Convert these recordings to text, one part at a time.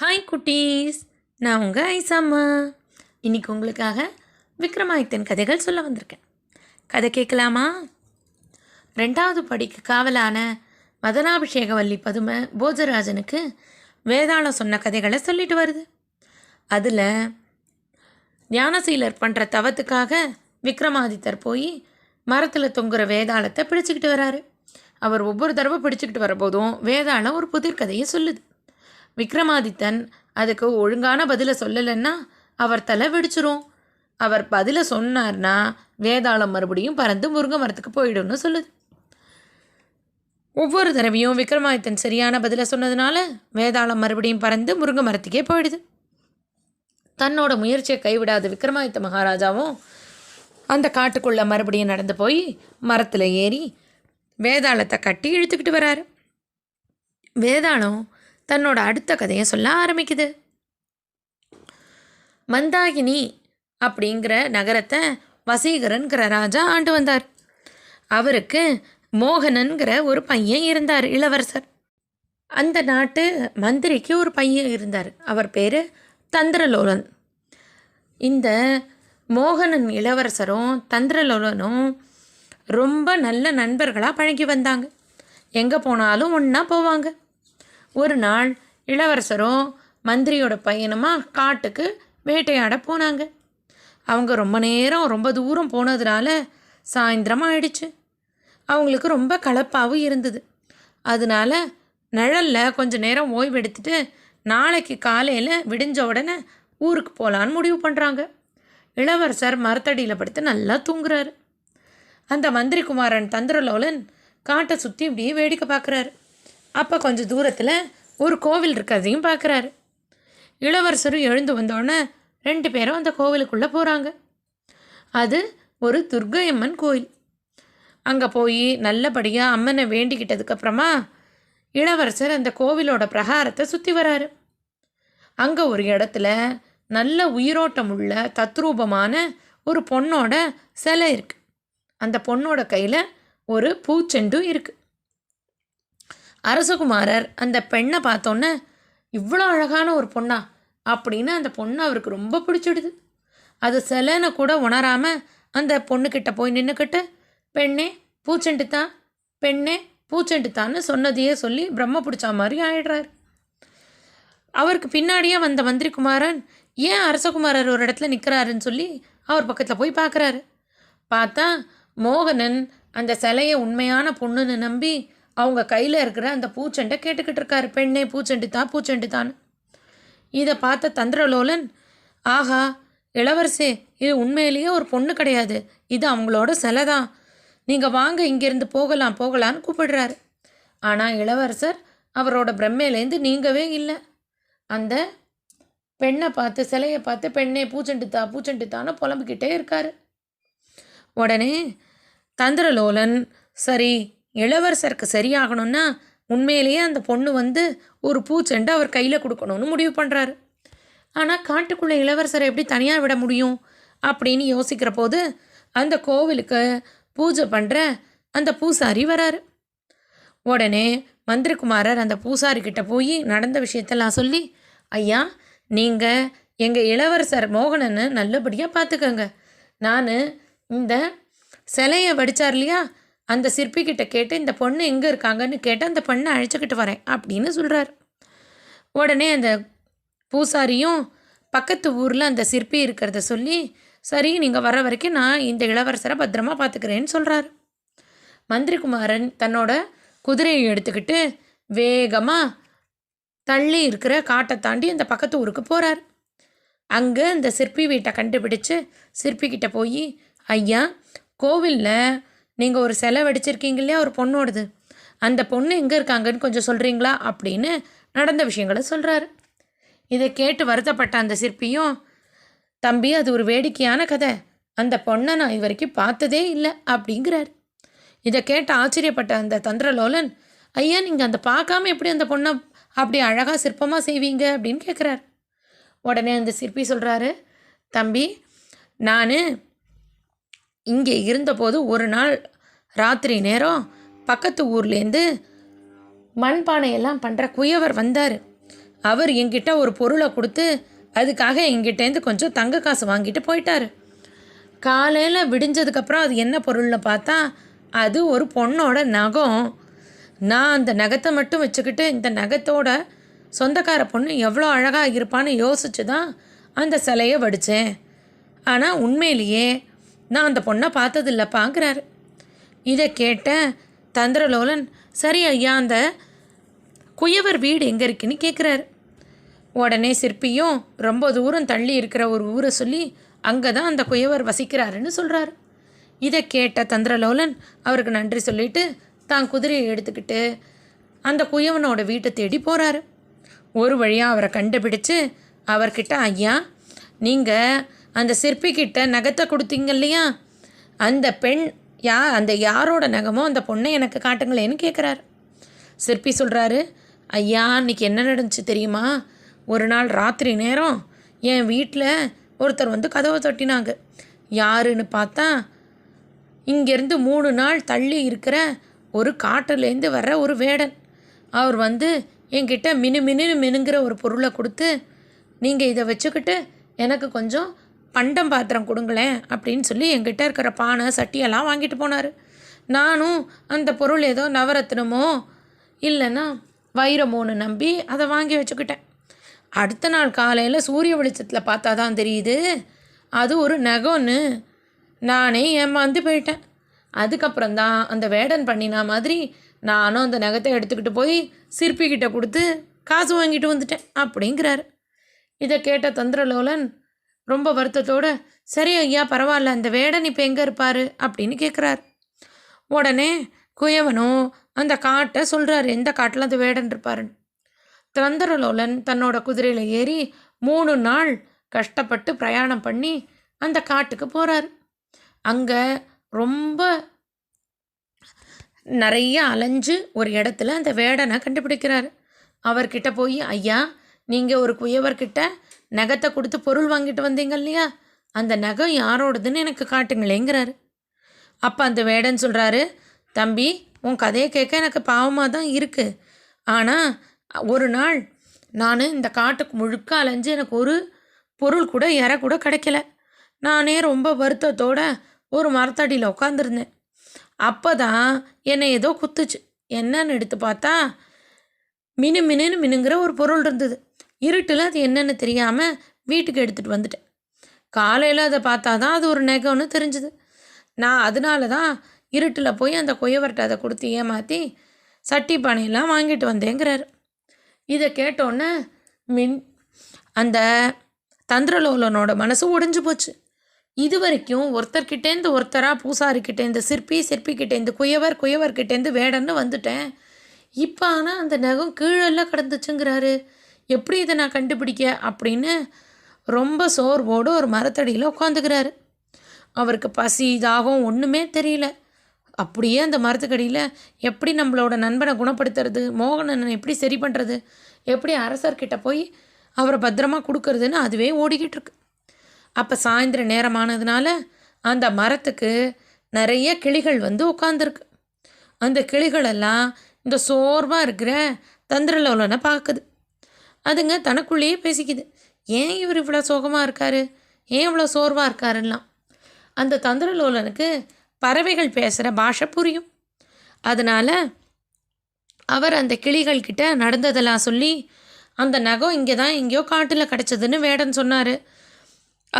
Hi குட்டீஸ். நான் உங்கள் ஐசாம்மா இன்றைக்கி உங்களுக்காக விக்ரமாதித்தன் கதைகள் சொல்ல வந்திருக்கேன். கதை கேட்கலாமா? ரெண்டாவது படிக்கு காவலான மதனாபிஷேகவல்லி பதுமை போஜராஜனுக்கு வேதாளம் சொன்ன கதைகளை சொல்லிட்டு வருது. அதில் ஞானசீலர் பண்ணுற தவத்துக்காக விக்ரமாதித்தர் போய் மரத்தில் தொங்குற வேதாளத்தை பிடிச்சிக்கிட்டு வராரு. அவர் ஒவ்வொரு தடவை பிடிச்சிக்கிட்டு வரபோதும் வேதாளம் ஒரு புதிர்கதையை சொல்லுது. விக்ரமாதித்தன் அதுக்கு ஒழுங்கான பதிலை சொல்லலைன்னா அவர் தலை வெடிச்சிரும். அவர் பதிலை சொன்னார்னா வேதாளம் மறுபடியும் பறந்து முருங்கை மரத்துக்கு போயிடும்னு சொல்லுது. ஒவ்வொரு தடவையும் விக்ரமாதித்தன் சரியான பதிலை சொன்னதுனால வேதாளம் மறுபடியும் பறந்து முருங்கை மரத்துக்கே போயிடுது. தன்னோட முயற்சியை கைவிடாத விக்ரமாதித்த மகாராஜாவும் அந்த காட்டுக்குள்ளே மறுபடியும் நடந்து போய் மரத்தில் ஏறி வேதாளத்தை கட்டி இழுத்துக்கிட்டு வராரு. வேதாளம் தன்னோட அடுத்த கதையை சொல்ல ஆரம்பிக்குது. மந்தாகினி அப்படிங்கிற நகரத்தை வசீகரன்கிற ராஜா ஆண்டு வந்தார். அவருக்கு மோகனன்கிற ஒரு பையன் இருந்தார் இளவரசர். அந்த நாட்டு மந்திரிக்கு ஒரு பையன் இருந்தார். அவர் பேர் தந்திரலோலன். இந்த மோகனன் இளவரசரும் தந்திரலோலனும் ரொம்ப நல்ல நண்பர்களாக பழகி வந்தாங்க. எங்கே போனாலும் ஒன்றா போவாங்க. ஒரு நாள் இளவரசரும் மந்திரியோட பையனுமா காட்டுக்கு வேட்டையாட போனாங்க. அவங்க ரொம்ப நேரம் ரொம்ப தூரம் போனதுனால சாயந்தரம் ஆயிடுச்சு. அவங்களுக்கு ரொம்ப கலப்பாகவும் இருந்தது. அதனால நிழலில் கொஞ்ச நேரம் ஓய்வெடுத்துட்டு நாளைக்கு காலையில் விடிஞ்ச உடனே ஊருக்கு போகலான்னு முடிவு பண்ணுறாங்க இளவரசர் மரத்தடியில் படுத்து நல்லா தூங்குறாரு. அந்த மந்திரி குமாரன் தந்திரலோலன் காட்டை சுற்றி இப்படியே வேடிக்கை பார்க்குறாரு அப்போ கொஞ்சம் தூரத்தில் ஒரு கோவில் இருக்கிறதையும் பார்க்குறாரு இளவரசரும் எழுந்து வந்தோடனே ரெண்டு பேரும் அந்த கோவிலுக்குள்ளே போகிறாங்க அது ஒரு துர்கையம்மன் கோயில். அங்கே போய் நல்லபடியாக அம்மனை வேண்டிக்கிட்டதுக்கப்புறமா இளவரசர் அந்த கோவிலோட பிரகாரத்தை சுற்றி வராரு. அங்கே ஒரு இடத்துல நல்ல உயிரோட்டம் உள்ள தத்ரூபமான ஒரு பொண்ணோட சிலை இருக்குது அந்த பொண்ணோட கையில் ஒரு பூச்செண்டும் இருக்குது அரசகுமாரர் அந்த பெண்ணை பார்த்தோன்னே இவ்வளோ அழகான ஒரு பொண்ணா அப்படின்னு அந்த பொண்ணு அவருக்கு ரொம்ப பிடிச்சிடுது. அது சிலைன்னு கூட உணராமல் அந்த பொண்ணுக்கிட்ட போய் நின்றுக்கிட்டு பெண்ணே பூச்செண்டு தான் பெண்ணே பூச்செண்டு தான்னு சொன்னதையே சொல்லி பிரம்ம பிடிச்ச மாதிரி ஆயிடுறாரு. அவருக்கு பின்னாடியே வந்த மந்திரி குமாரன் ஏன் அரசகுமாரர் ஒரு இடத்துல நிற்கிறாருன்னு சொல்லி அவர் பக்கத்தில் போய் பார்க்குறாரு பார்த்தா மோகனன் அந்த சிலையை உண்மையான பொண்ணுன்னு நம்பி அவங்க கையில் இருக்கிற அந்த பூச்செண்டை கேட்டுக்கிட்டு இருக்காரு. பெண்ணே பூச்செண்டு தான் பூச்செண்டு தான். இதை பார்த்த தந்திரலோலன் ஆஹா இளவரசே இது உண்மையிலேயே ஒரு பொண்ணு கிடையாது. இது அவங்களோட சிலை தான். நீங்கள் வாங்க இங்கேருந்து போகலாம் போகலான்னு கூப்பிடுறாரு. ஆனால் இளவரசர் அவரோட பிரம்மையிலேருந்து நீங்கவே இல்லை. அந்த பெண்ணை பார்த்து சிலையை பார்த்து பெண்ணே பூச்செண்டு தா பூச்செண்டு தான்னு புலம்பிக்கிட்டே இருக்காரு. உடனே தந்திரலோலன் சரி இளவரசருக்கு சரியாகணும்னா உண்மையிலேயே அந்த பொண்ணு வந்து ஒரு பூச்செண்டு அவர் கையில் கொடுக்கணும்னு முடிவு பண்ணுறாரு ஆனால் காட்டுக்குள்ளே இளவரசரை எப்படி தனியாக விட முடியும் அப்படின்னு யோசிக்கிற போது அந்த கோவிலுக்கு பூஜை பண்ணுற அந்த பூசாரி வராரு. உடனே மந்திரிகுமாரர் அந்த பூசாரிக்கிட்ட போய் நடந்த விஷயத்தெல்லாம் சொல்லி ஐயா நீங்கள் எங்கள் இளவரசர் மோகனன்னு நல்லபடியாக பார்த்துக்கோங்க நான் இந்த சிலையை வடித்தார் இல்லையா அந்த சிற்பிக்கிட்ட கேட்டு இந்த பொண்ணு எங்கே இருக்காங்கன்னு கேட்டு அந்த பொண்ணை அழைச்சிக்கிட்டு வரேன் அப்படின்னு சொல்கிறார் உடனே அந்த பூசாரியும் பக்கத்து ஊரில் அந்த சிற்பி இருக்கிறத சொல்லி சரி நீங்கள் வர வரைக்கும் நான் இந்த இளவரசரை பத்திரமா பார்த்துக்கிறேன்னு சொல்கிறாரு மந்திரிகுமாரன் தன்னோட குதிரையை எடுத்துக்கிட்டு வேகமாக தள்ளி இருக்கிற காட்டை தாண்டி அந்த பக்கத்து ஊருக்கு போகிறார் அங்கே அந்த சிற்பி வீட்டை கண்டுபிடிச்சு சிற்பிக்கிட்ட போய் ஐயா கோவிலில் நீங்கள் ஒரு சிலை வடிச்சிருக்கீங்க இல்லையா ஒரு பொண்ணோடது. அந்த பொண்ணு எங்கே இருக்காங்கன்னு கொஞ்சம் சொல்கிறீங்களா அப்படின்னு நடந்த விஷயங்களை சொல்கிறாரு இதை கேட்டு வருத்தப்பட்ட அந்த சிற்பியும் தம்பி அது ஒரு வேடிக்கையான கதை. அந்த பொண்ணை நான் இது வரைக்கும் பார்த்ததே இல்லை அப்படிங்கிறார். இதை கேட்டு ஆச்சரியப்பட்ட அந்த தந்திரலோலன் ஐயா நீங்கள் அந்த பார்க்காம எப்படி அந்த பொண்ணை அப்படி அழகாக சிற்பமாக செய்வீங்க? அப்படின்னு கேட்குறாரு உடனே அந்த சிற்பி சொல்கிறாரு தம்பி நான் இங்கே இருந்தபோது ஒரு நாள் ராத்திரி நேரம் பக்கத்து ஊர்லேருந்து மண்பானையெல்லாம் பண்ணுற குயவர் வந்தார். அவர் என்கிட்ட ஒரு பொருளை கொடுத்து அதுக்காக எங்கிட்டேருந்து கொஞ்சம் தங்க காசு வாங்கிட்டு போயிட்டார். காலையில் விடிஞ்சதுக்கப்புறம் அது என்ன பொருள்னு பார்த்தா அது ஒரு பொண்ணோட நகம். நான் அந்த நகத்தை மட்டும் வச்சுக்கிட்டு இந்த நகத்தோட சொந்தக்கார பொண்ணு எவ்வளோ அழகாக இருப்பான்னு யோசிச்சு தான் அந்த சிலையை வடித்தேன் ஆனால் உண்மையிலேயே நான் அந்த பொண்ணை பார்த்ததில்லப்பாங்கிறாரு. இதை கேட்ட தந்திரலோலன் சரி ஐயா அந்த குயவர் வீடு எங்கே இருக்குன்னு கேட்குறாரு உடனே சிற்பியும் ரொம்ப தூரம் தள்ளி இருக்கிற ஒரு ஊரை சொல்லி அங்கே தான் அந்த குயவர் வசிக்கிறாருன்னு சொல்கிறாரு இதை கேட்ட தந்திரலோலன் அவருக்கு நன்றி சொல்லிட்டு தான் குதிரையை எடுத்துக்கிட்டு அந்த குயவனோட வீட்டை தேடி போகிறாரு ஒரு வழியாக அவரை கண்டுபிடிச்சு அவர்கிட்ட ஐயா நீங்கள் அந்த சிற்பிக்கிட்ட நகத்தை கொடுத்தீங்க இல்லையா? அந்த பெண் யா அந்த யாரோட நகமோ அந்த பொண்ணை எனக்கு காட்டுங்களேன்னு கேட்குறாரு சிற்பி சொல்கிறாரு ஐயா இன்னைக்கு என்ன நடந்துச்சு தெரியுமா? ஒரு நாள் ராத்திரி நேரம் என் வீட்டில் ஒருத்தர் வந்து கதவை தொட்டினாங்க. யாருன்னு பார்த்தா இங்கேருந்து மூணு நாள் தள்ளி இருக்கிற ஒரு காட்டுலேருந்து வர்ற ஒரு வேடன். அவர் வந்து என்கிட்ட மினு மினு மினுங்கிற ஒரு பொருளை கொடுத்து நீங்கள் இதை வச்சுக்கிட்டு எனக்கு கொஞ்சம் பண்டம் பாத்திரம் கொடுங்களேன் அப்படின்னு சொல்லி என்கிட்ட இருக்கிற பானை சட்டியெல்லாம் வாங்கிட்டு போனார். நானும் அந்த பொருள் ஏதோ நவரத்னமோ இல்லைன்னா வைரமோன்னு நம்பி அதை வாங்கி வச்சுக்கிட்டேன். அடுத்த நாள் காலையில் சூரிய வெளிச்சத்தில் பார்த்தா தான் தெரியுது அது ஒரு நகம்னு நானே ஏமாந்து போயிட்டேன். அதுக்கப்புறம் தான் அந்த வேடன் பண்ணினா மாதிரி நானும் அந்த நகத்தை எடுத்துக்கிட்டு போய் சிற்பிக்கிட்ட கொடுத்து காசு வாங்கிட்டு வந்துட்டேன் அப்படிங்கிறாரு. இதை கேட்ட தந்திரலோலன் ரொம்ப வருத்தத்தோட சரி ஐயா பரவாயில்ல அந்த வேடன் இப்போ எங்கே இருப்பார்? அப்படின்னு கேட்குறார் உடனே குயவனும் அந்த காட்டை சொல்கிறாரு எந்த காட்டில் அந்த வேடன் இருப்பாருன்னு. தந்திரலோலன் தன்னோட குதிரையில் ஏறி மூணு நாள் கஷ்டப்பட்டு பிரயாணம் பண்ணி அந்த காட்டுக்கு போகிறார் அங்கே ரொம்ப நிறைய அலைஞ்சு ஒரு இடத்துல அந்த வேடனை கண்டுபிடிக்கிறார். அவர்கிட்ட போய் ஐயா நீங்கள் ஒரு குயவர்கிட்ட நகத்தை கொடுத்து பொருள் வாங்கிட்டு வந்தீங்க இல்லையா? அந்த நகம் யாரோடதுன்னு எனக்கு காட்டுங்களேங்கிறாரு. அப்போ அந்த வேடன் சொல்கிறாரு தம்பி உன் கதையை கேட்க எனக்கு பாவமாக தான் இருக்குது ஆனால் ஒரு நாள் நான் இந்த காட்டுக்கு முழுக்க அலைஞ்சு எனக்கு ஒரு பொருள் கூட இற கூட கிடைக்கல. நானே ரொம்ப வருத்தத்தோட ஒரு மரத்தடியில் உட்காந்துருந்தேன் அப்போ தான் என்னை ஏதோ குத்துச்சு. என்னன்னு எடுத்து பார்த்தா மினு மினுன்னு மினுங்கிற ஒரு பொருள் இருந்தது. இருட்டில் அது என்னென்னு தெரியாமல் வீட்டுக்கு எடுத்துகிட்டு வந்துட்டேன். காலையில் அதை பார்த்தா தான் அது ஒரு நெகம்னு தெரிஞ்சுது. நான் அதனால தான் இருட்டில் போய் அந்த கொய்யவர்கிட்ட அதை கொடுத்து ஏமாற்றி சட்டி பானையெல்லாம் வாங்கிட்டு வந்தேங்கிறாரு. இதை கேட்டோன்னே மின் அந்த தந்திரலோலனோட மனசு ஒடிஞ்சு போச்சு. இது வரைக்கும் ஒருத்தர்கிட்டேருந்து ஒருத்தராக பூசாரிக்கிட்டேருந்து சிற்பி சிற்பிக்கிட்டேருந்து குயவர் குயவர்கிட்டேருந்து வேடன்னு வந்துட்டேன். இப்போ ஆனால் அந்த நகம் கீழெல்லாம் கிடந்துச்சுங்கிறாரு. எப்படி இதை நான் கண்டுபிடிக்க அப்படின்னு ரொம்ப சோர்வோடு ஒரு மரத்தடியில் உட்காந்துக்கிறாரு அவருக்கு பசி தாகம் ஒன்றுமே தெரியல. அப்படியே அந்த மரத்துக்கடியில் எப்படி நம்மளோட நண்பனை குணப்படுத்துறது மோகனனை எப்படி சரி பண்ணுறது எப்படி அரசர்கிட்ட போய் அவரை பத்திரமா கொடுக்கறதுன்னு அதுவே ஓடிக்கிட்டு இருக்கு. அப்போ சாயந்தர நேரமானதுனால அந்த மரத்துக்கு நிறைய கிளிகள் வந்து உட்காந்துருக்கு அந்த கிளிகளெல்லாம் இந்த சோர்வாக இருக்கிற தந்திரலோலனை பார்க்குது. அதுங்க தனக்குள்ளேயே பேசிக்குது. ஏன் இவர் இவ்வளோ சோகமாக இருக்காரு? ஏன் இவ்வளோ சோர்வாக இருக்காருலாம் அந்த தந்திரலோலனுக்கு பறவைகள் பேசுகிற பாஷை புரியும். அதனால் அவர் அந்த கிளிகள் கிட்ட நடந்ததெல்லாம் சொல்லி அந்த நகம் இங்கே தான் எங்கேயோ காட்டில் கிடச்சதுன்னு வேடன் சொன்னார்.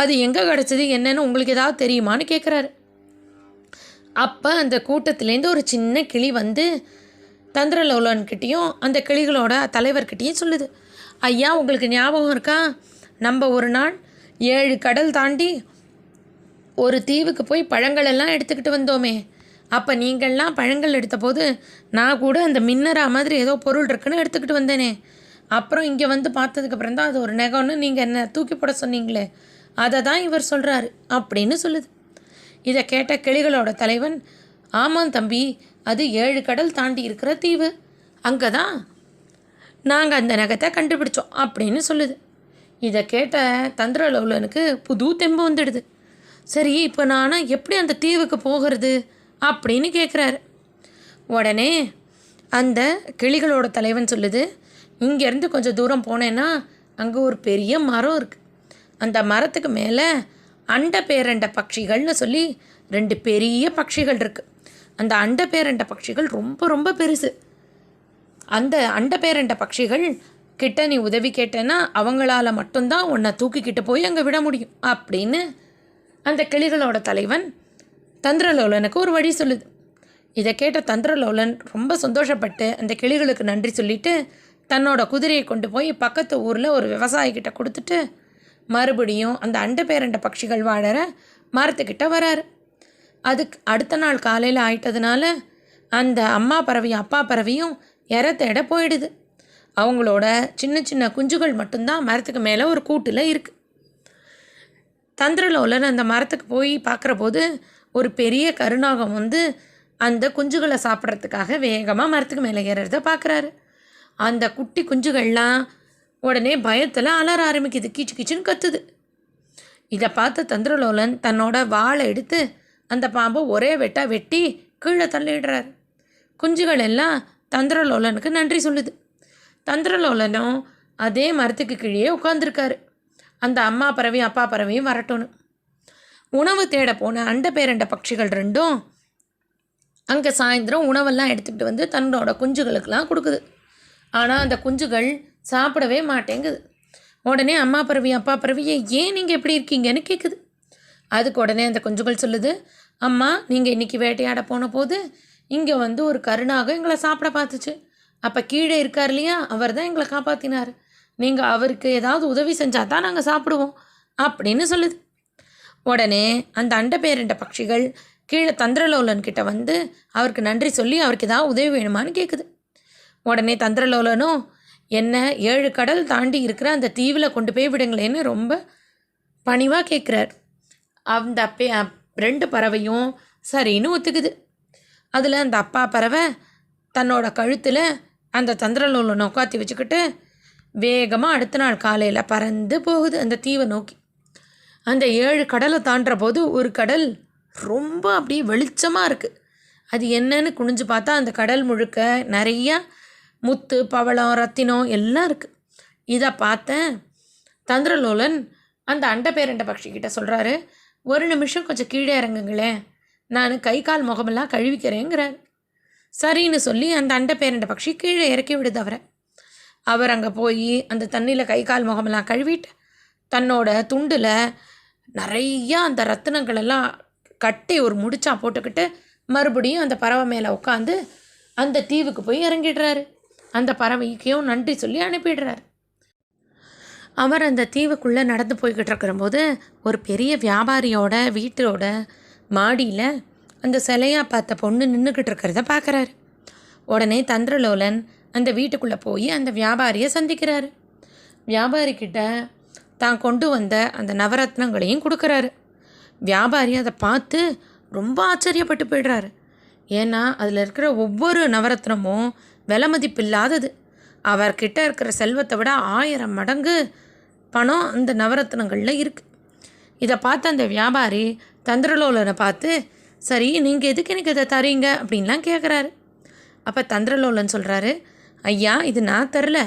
அது எங்கே கிடச்சது? என்னன்னு உங்களுக்கு ஏதாவது தெரியுமான்னு கேட்குறாரு அப்போ அந்த கூட்டத்துலேருந்து ஒரு சின்ன கிளி வந்து தந்திரலோலன்கிட்டேயும் அந்த கிளிகளோட தலைவர்கிட்டேயும் சொல்லுது. ஐயா உங்களுக்கு ஞாபகம் இருக்கா? நம்ம ஒரு நாள் ஏழு கடல் தாண்டி ஒரு தீவுக்கு போய் பழங்களெல்லாம் எடுத்துக்கிட்டு வந்தோமே. அப்போ நீங்கள்லாம் பழங்கள் எடுத்தபோது நான் கூட அந்த மின்னரா மாதிரி ஏதோ பொருள் இருக்குன்னு எடுத்துக்கிட்டு வந்தேனே. அப்புறம் இங்கே வந்து பார்த்ததுக்கப்புறம் தான் அது ஒரு நெகம்னு நீங்கள் என்ன தூக்கி போட சொன்னீங்களே. அதை தான் இவர் சொல்கிறாரு அப்படின்னு சொல்லுது. இதை கேட்ட கிளிகளோட தலைவன் ஆமாம் தம்பி அது ஏழு கடல் தாண்டி இருக்கிற தீவு. அங்கே தான் நாங்கள் அந்த நகத்தை கண்டுபிடிச்சோம் அப்படின்னு சொல்லுது. இதை கேட்ட தந்திரலோலனுக்கு புது தெம்பு வந்துடுது. சரி இப்போ நான் எப்படி அந்த தீவுக்கு போகிறது அப்படின்னு கேட்குறாரு உடனே அந்த கிளிகளோட தலைவன் சொல்லுது இங்கேருந்து கொஞ்சம் தூரம் போனேன்னா அங்கே ஒரு பெரிய மரம் இருக்குது அந்த மரத்துக்கு மேலே அண்ட பேரண்ட பட்சிகள்னு சொல்லி ரெண்டு பெரிய பட்சிகள் இருக்குது அந்த அண்ட பேரண்ட பட்சிகள் ரொம்ப ரொம்ப பெருசு. அந்த அண்ட பேரண்ட பட்சிகள் கிட்ட நீ உதவி கேட்டேன்னா அவங்களால மட்டும்தான் உன்னை தூக்கிக்கிட்டு போய் அங்கே விட முடியும் அப்படின்னு அந்த கிளிகளோட தலைவன் தந்திரலோலனுக்கு ஒரு வழி சொல்லுது. இதை கேட்ட தந்திரலோலன் ரொம்ப சந்தோஷப்பட்டு அந்த கிளிகளுக்கு நன்றி சொல்லிட்டு தன்னோட குதிரையை கொண்டு போய் பக்கத்து ஊரில் ஒரு விவசாயிக்கிட்ட கொடுத்துட்டு மறுபடியும் அந்த அண்ட பேரண்ட பட்சிகள் வாழற மரத்துக்கிட்ட வராரு. அதுக்கு அடுத்த நாள் காலையில் ஆயிட்டதுனால அந்த அம்மா பறவையும் அப்பா பறவையும் இற தேட போயிடுது. அவங்களோட சின்ன சின்ன குஞ்சுகள் மட்டும்தான் மரத்துக்கு மேலே ஒரு கூட்டில் இருக்குது தந்திரலோலன் அந்த மரத்துக்கு போய் பார்க்குற போது ஒரு பெரிய கருநாகம் வந்து அந்த குஞ்சுகளை சாப்பிட்றதுக்காக வேகமாக மரத்துக்கு மேலே ஏறுறத பார்க்குறாரு. அந்த குட்டி குஞ்சுகள்லாம் உடனே பயத்தில் அலற ஆரம்பிக்குது. கீச்சு கீச்சுன்னு கத்துது. இதை பார்த்த தந்திரலோலன் தன்னோட வாளை எடுத்து அந்த பாம்பை ஒரே வெட்டாக வெட்டி கீழே தள்ளிடுறார். குஞ்சுகள் எல்லாம் தந்திரலோலனுக்கு நன்றி சொல்லுது. தந்திரலோலனும் அதே மரத்துக்கு கீழே உட்காந்துருக்காரு அந்த அம்மா பறவையும் அப்பா பறவையும் வரட்டும்னு. உணவு தேட போன அண்ட பேரண்ட பட்சிகள் ரெண்டும் அங்கே சாயந்தரம் உணவெல்லாம் எடுத்துக்கிட்டு வந்து தன்னோட குஞ்சுகளுக்கெல்லாம் கொடுக்குது. ஆனால் அந்த குஞ்சுகள் சாப்பிடவே மாட்டேங்குது. உடனே அம்மா பறவை அப்பா பறவியை ஏன் நீங்கள் எப்படி இருக்கீங்கன்னு கேட்குது அதுக்கு உடனே அந்த குஞ்சுகள் சொல்லுது அம்மா நீங்கள் இன்றைக்கி வேட்டையாட போன போது இங்கே வந்து ஒரு கருணாக எங்களை சாப்பிட பார்த்துச்சு. அப்போ கீழே இருக்கார் இல்லையா? அவர் தான் எங்களை காப்பாற்றினார் நீங்கள் அவருக்கு ஏதாவது உதவி செஞ்சால் தான் நாங்கள் சாப்பிடுவோம் அப்படின்னு சொல்லுது. உடனே அந்த அண்டை பேரண்ட பட்சிகள் கீழே தந்திரலோலன் கிட்ட வந்து அவருக்கு நன்றி சொல்லி அவருக்கு ஏதாவது உதவி வேணுமான்னு கேட்குது உடனே தந்திரலோலனும் என்ன ஏழு கடல் தாண்டி இருக்கிற அந்த தீவில் கொண்டு போய் விடுங்களேன்னு ரொம்ப பணிவாக கேட்குறார் அந்த அப்பே ரெண்டு பறவையும் சரின்னு ஒத்துக்குது. அதில் அந்த அப்பா பறவை தன்னோட கழுத்தில் அந்த தந்திரலோலனை நோக்காத்தி வச்சுக்கிட்டு வேகமாக அடுத்த நாள் காலையில் பறந்து போகுது அந்த தீவை நோக்கி. அந்த ஏழு கடலை தாண்டுற போது ஒரு கடல் ரொம்ப அப்படியே வெளிச்சமாக இருக்குது அது என்னன்னு குனிஞ்சு பார்த்தா அந்த கடல் முழுக்க நிறையா முத்து பவளம் ரத்தினம் எல்லாம் இருக்குது இதை பார்த்தேன் தந்திரலோலன் அந்த அண்டை பேரண்ட பட்சிக்கிட்ட சொல்கிறாரு ஒரு நிமிஷம் கொஞ்சம் கீழே இறங்குங்களேன். நான் கை கால் முகமெல்லாம் கழுவிக்கிறேங்கிறார். சரின்னு சொல்லி அந்த அண்டை பேரண்ட பட்சி கீழே இறக்கி விடுது அவரை. அவர் அங்கே போய் அந்த தண்ணியில் கை கால் முகமெல்லாம் கழுவிட்டு தன்னோட துண்டில் நிறையா அந்த ரத்தினங்களெல்லாம் கட்டி ஒரு முடிச்சா போட்டுக்கிட்டு மறுபடியும் அந்த பறவை மேலே உட்காந்து அந்த தீவுக்கு போய் இறங்கிடுறாரு. அந்த பறவைக்கும் நன்றி சொல்லி அனுப்பிடுறாரு. அவர் அந்த தீவுக்குள்ளே நடந்து போய்கிட்டு இருக்கிறபோது ஒரு பெரிய வியாபாரியோட வீட்டோட மாடியில் அந்த சிலையாக பார்த்த பொண்ணு நின்றுக்கிட்டு இருக்கிறத பார்க்குறாரு. உடனே தந்திரலோலன் அந்த வீட்டுக்குள்ளே போய் அந்த வியாபாரியை சந்திக்கிறாரு. வியாபாரிக்கிட்ட தான் கொண்டு வந்த அந்த நவரத்னங்களையும் கொடுக்குறாரு. வியாபாரி அதை பார்த்து ரொம்ப ஆச்சரியப்பட்டு போயிடுறாரு. ஏன்னா அதில் இருக்கிற ஒவ்வொரு நவரத்னமும் விலை மதிப்பில்லாதது அவர்கிட்ட இருக்கிற செல்வத்தை விட ஆயிரம் மடங்கு பணம் அந்த நவரத்னங்களில் இருக்குது இதை பார்த்த அந்த வியாபாரி தந்திரலோலனை பார்த்து சரி நீங்கள் எதுக்கு எனக்கு இதை தரீங்க? அப்படின்லாம் கேட்குறாரு அப்போ தந்திரலோலன் சொல்கிறாரு ஐயா இது நான் தரல.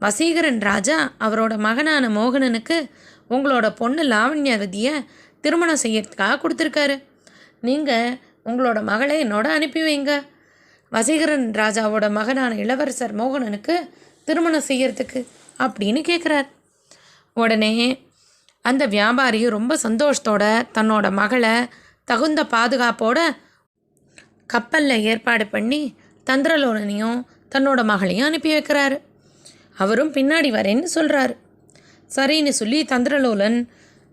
வசீகரன் ராஜா அவரோட மகனான மோகனனுக்கு உங்களோட பொண்ணு லாவண்யவதியை திருமணம் செய்யறதுக்காக கொடுத்துருக்காரு. நீங்கள் உங்களோட மகளை என்னோட அனுப்பி வைங்க. வசீகரன் ராஜாவோட மகனான இளவரசர் மோகனனுக்கு திருமணம் செய்யறதுக்கு அப்படின்னு கேட்குறார் உடனே அந்த வியாபாரி ரொம்ப சந்தோஷத்தோட தன்னோட மகளை தகுந்த பாதுகாப்போட கப்பலில் ஏற்பாடு பண்ணி தந்திரலோலனையும் தன்னோட மகளையும் அனுப்பி வைக்கிறாரு. அவரும் பின்னாடி வரேன்னு சொல்கிறாரு சரின்னு சொல்லி தந்திரலோலன்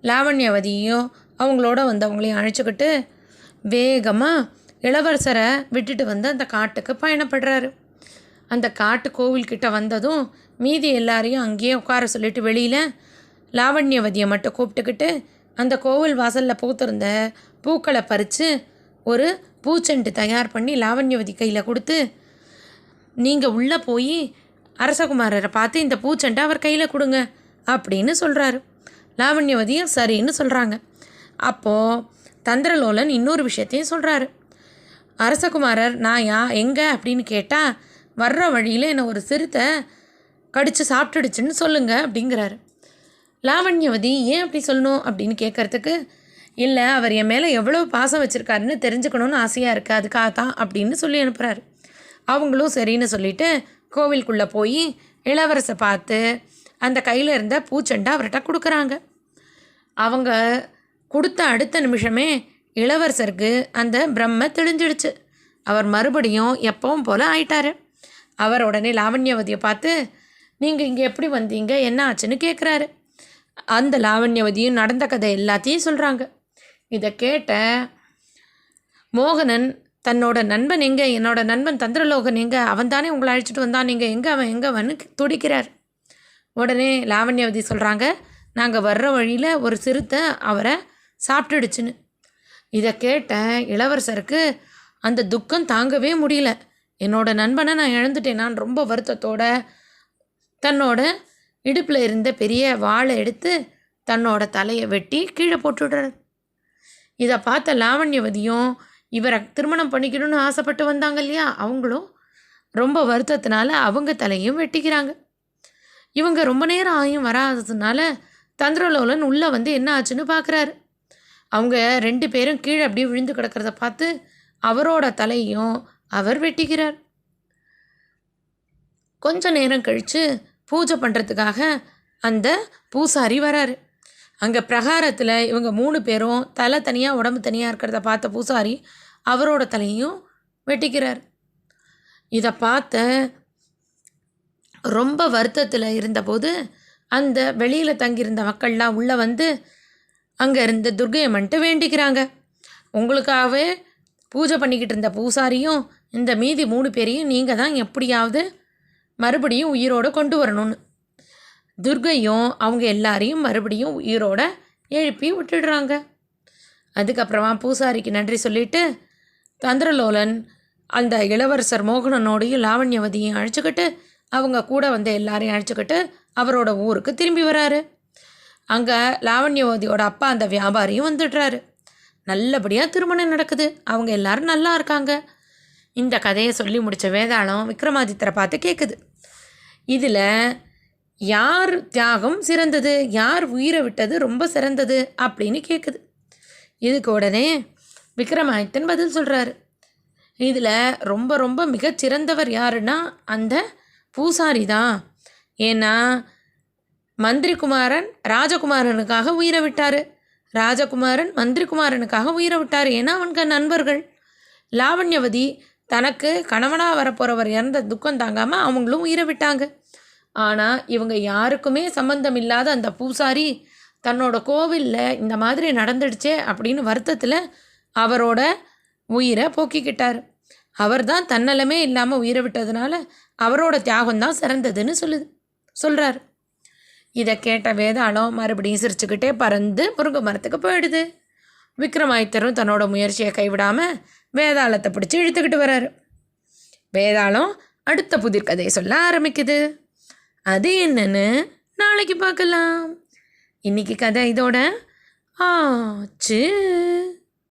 லாவண்யவதியையும் அவங்களோட வந்து அவங்களையும் அழைச்சிக்கிட்டு வேகமாக இளவரசரை விட்டுட்டு வந்து அந்த காட்டுக்கு பயணப்படுறாரு. அந்த காட்டு கோவில்கிட்ட வந்ததும் மீதி எல்லாரையும் அங்கேயே உட்கார சொல்லிட்டு வெளியில் லாவண்யவதியை மட்டும் கூப்பிட்டுக்கிட்டு அந்த கோவில் வாசலில் பூத்திருந்த பூக்களை பறித்து ஒரு பூச்செண்டு தயார் பண்ணி லாவண்யவதி கையில் கொடுத்து நீங்கள் உள்ளே போய் அரசகுமாரரை பார்த்து இந்த பூச்செண்டை அவர் கையில் கொடுங்க அப்படின்னு சொல்கிறாரு லாவண்யவதியும் சரின்னு சொல்கிறாங்க அப்போது தந்திரலோலன் இன்னொரு விஷயத்தையும் சொல்கிறாரு அரசகுமாரர் நான் யா எங்கே? அப்படின்னு கேட்டால் வர்ற வழியில் என்னை ஒரு சிறுத்தை கடித்து சாப்பிட்டுடுச்சுன்னு சொல்லுங்கள் அப்படிங்கிறாரு. லாவண்யவதி ஏன் அப்படி சொல்லணும்? அப்படின்னு கேட்குறதுக்கு இல்லை அவர் என் மேலே எவ்வளோ பாசம் வச்சுருக்காருன்னு தெரிஞ்சுக்கணும்னு ஆசையாக இருக்குது அதுக்காக தான் அப்படின்னு சொல்லி அனுப்புகிறாரு அவங்களும் சரின்னு சொல்லிட்டு கோவிலுக்குள்ளே போய் இளவரசை பார்த்து அந்த கையில் இருந்த பூச்செண்டை அவர்கிட்ட கொடுக்குறாங்க. அவங்க கொடுத்த அடுத்த நிமிஷமே இளவரசருக்கு அந்த பிரம்ம தெளிஞ்சிடுச்சு. அவர் மறுபடியும் எப்பவும் போல் ஆயிட்டார். அவர் உடனே லாவண்யவதியை பார்த்து நீங்கள் இங்கே எப்படி வந்தீங்க? என்ன ஆச்சுன்னு கேட்குறாரு அந்த லாவண்யவதியும் நடந்த கதை எல்லாத்தையும் சொல்கிறாங்க இதை கேட்ட மோகனன் தன்னோட நண்பன் எங்கே? என்னோட நண்பன் தந்திரலோகன் எங்கே? அவன் தானே உங்களை அழைச்சிட்டு வந்தான். நீங்கள் எங்கே அவன்? எங்கே அவன்னு துடிக்கிறார். உடனே லாவண்யவதி சொல்கிறாங்க நாங்கள் வர்ற வழியில் ஒரு சிறுத்தை அவரை சாப்பிட்டுடுச்சுன்னு. இதை கேட்ட இளவரசருக்கு அந்த துக்கம் தாங்கவே முடியல. என்னோட நண்பனை நான் இழந்துட்டேன். நான் ரொம்ப வருத்தத்தோட தன்னோட இடுப்பில் இருந்த பெரிய வாளை எடுத்து தன்னோட தலையை வெட்டி கீழே போட்டுடுறார் இதை பார்த்த லாவண்யவதியும் இவரை திருமணம் பண்ணிக்கணும்னு ஆசைப்பட்டு வந்தாங்க இல்லையா? அவங்களும் ரொம்ப வருத்தத்தினால அவங்க தலையும் வெட்டிக்கிறாங்க. இவங்க ரொம்ப நேரம் ஆயும் வராததுனால தந்திரலோலன் உள்ளே வந்து என்ன ஆச்சுன்னு பார்க்குறாரு அவங்க ரெண்டு பேரும் கீழே அப்படியே விழுந்து கிடக்கிறத பார்த்து அவரோட தலையும் அவர் வெட்டிக்கிறார். கொஞ்ச நேரம் கழித்து பூஜை பண்ணுறதுக்காக அந்த பூசாரி வராரு. அங்கே பிரகாரத்தில் இவங்க மூணு பேரும் தலை தனியாக உடம்பு தனியாக இருக்கிறத பார்த்த பூசாரி அவரோட தலையும் வெட்டிக்கிறார். இதை பார்த்த ரொம்ப வருத்தத்தில் இருந்தபோது அந்த வெளியில் தங்கியிருந்த மக்கள்லாம் உள்ளே வந்து அங்கே இருந்த துர்கையம்மன்ட்டு வேண்டிக்கிறாங்க. உங்களுக்காகவே பூஜை பண்ணிக்கிட்டு இருந்த பூசாரியும் இந்த மீதி மூணு பேரையும் நீங்கள் தான் எப்படியாவது மறுபடியும் உயிரோடு கொண்டு வரணும்னு. துர்கையும் அவங்க எல்லாரையும் மறுபடியும் உயிரோட எழுப்பி விட்டுடுறாங்க. அதுக்கப்புறமா பூசாரிக்கு நன்றி சொல்லிட்டு தந்திரலோலன் அந்த இளவரசர் மோகனனோடையும் லாவண்யவதியும் அழைச்சிக்கிட்டு அவங்க கூட வந்த எல்லாரையும் அழைச்சிக்கிட்டு அவரோட ஊருக்கு திரும்பி வராரு. அங்கே லாவண்யவதியோட அப்பா அந்த வியாபாரியும் வந்துடுறாரு. நல்லபடியாக திருமணம் நடக்குது. அவங்க எல்லாரும் நல்லா இருக்காங்க. இந்த கதையை சொல்லி முடித்த வேதாளம் விக்ரமாதித்தரை பார்த்து கேட்குது இதில் யார் தியாகம் சிறந்தது? யார் உயிரை விட்டது ரொம்ப சிறந்தது? அப்படின்னு கேட்குது இதுக்கு உடனே விக்ரமாதித்தன் பதில் சொல்கிறாரு இதில் ரொம்ப ரொம்ப மிகச்சிறந்தவர் யாருன்னா அந்த பூசாரி தான் ஏன்னா மந்திரிகுமாரன் ராஜகுமாரனுக்காக உயிரை விட்டார். ராஜகுமாரன் மந்திரிகுமாரனுக்காக உயிரை விட்டார். ஏன்னா அவனுக்கு நண்பர்கள். லாவண்யவதி தனக்கு கணவனாக வரப்போகிறவர் இறந்த துக்கம் தாங்காமல் அவங்களும் உயிரை விட்டாங்க. ஆனால் இவங்க யாருக்குமே சம்பந்தம் இல்லாத அந்த பூசாரி தன்னோட கோவிலில் இந்த மாதிரி நடந்துடுச்சே அப்படின்னு வருத்தத்தில் அவரோட உயிரை போக்கிக்கிட்டார். அவர் தான் தன்னலமே இல்லாமல் உயிரை விட்டதுனால அவரோட தியாகம் தான் சிறந்ததுன்னு சொல்லுது சொல்கிறார் இதை கேட்ட வேதாளம் மறுபடியும் சிரிச்சுக்கிட்டே பறந்து முருங்கை மரத்துக்கு போயிடுது. விக்ரமாதித்தரும் தன்னோட முயற்சியை கைவிடாமல் வேதாளத்தை பிடிச்சி இழுத்துக்கிட்டு வர்றாரு வேதாளம் அடுத்த புதிர் கதையை சொல்ல ஆரம்பிக்குது. அது என்னன்னு நாளைக்கு பார்க்கலாம். இன்னைக்கு கதை இதோட ஆச்சு.